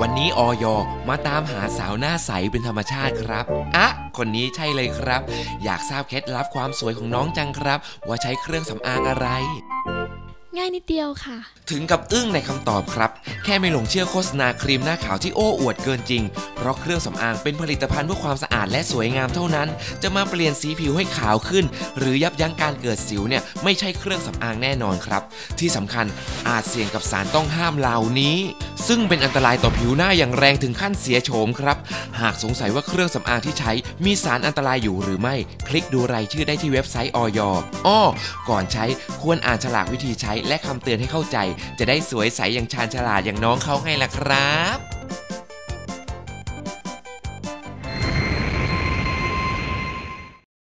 วันนี้ออยมาตามหาสาวหน้าใสเป็นธรรมชาติครับอะคนนี้ใช่เลยครับ อยากทราบเคล็ดลับความสวยของน้องจังครับ ว่าใช้เครื่องสำอางอะไรง่ายนิดเดียวค่ะ ถึงกับอึ้งในคำตอบครับ แค่ไม่หลงเชื่อโฆษณาครีมหน้าขาวที่โอ้อวดเกินจริง เพราะเครื่องสำอางเป็นผลิตภัณฑ์เพื่อความสะอาดและสวยงามเท่านั้น จะมาเปลี่ยนสีผิวให้ขาวขึ้น หรือยับยั้งการเกิดสิวเนี่ยไม่ใช่เครื่องสำอางแน่นอนครับ ที่สำคัญอาจเสี่ยงกับสารต้องห้ามเหล่านี้ ซึ่งเป็นอันตรายต่อผิวหน้าอย่างแรงถึงขั้นเสียโฉมครับ หากสงสัยว่าเครื่องสำอางที่ใช้มีสารอันตรายอยู่หรือไม่ คลิกดูรายชื่อได้ที่เว็บไซต์ออยอ้อก่อนใช้ควรอ่านฉลากวิธีใช้และคำเตือนให้เข้าใจ จะได้สวยใสอย่างชาญฉลาดอย่างน้องเขาให้ล่ะครับ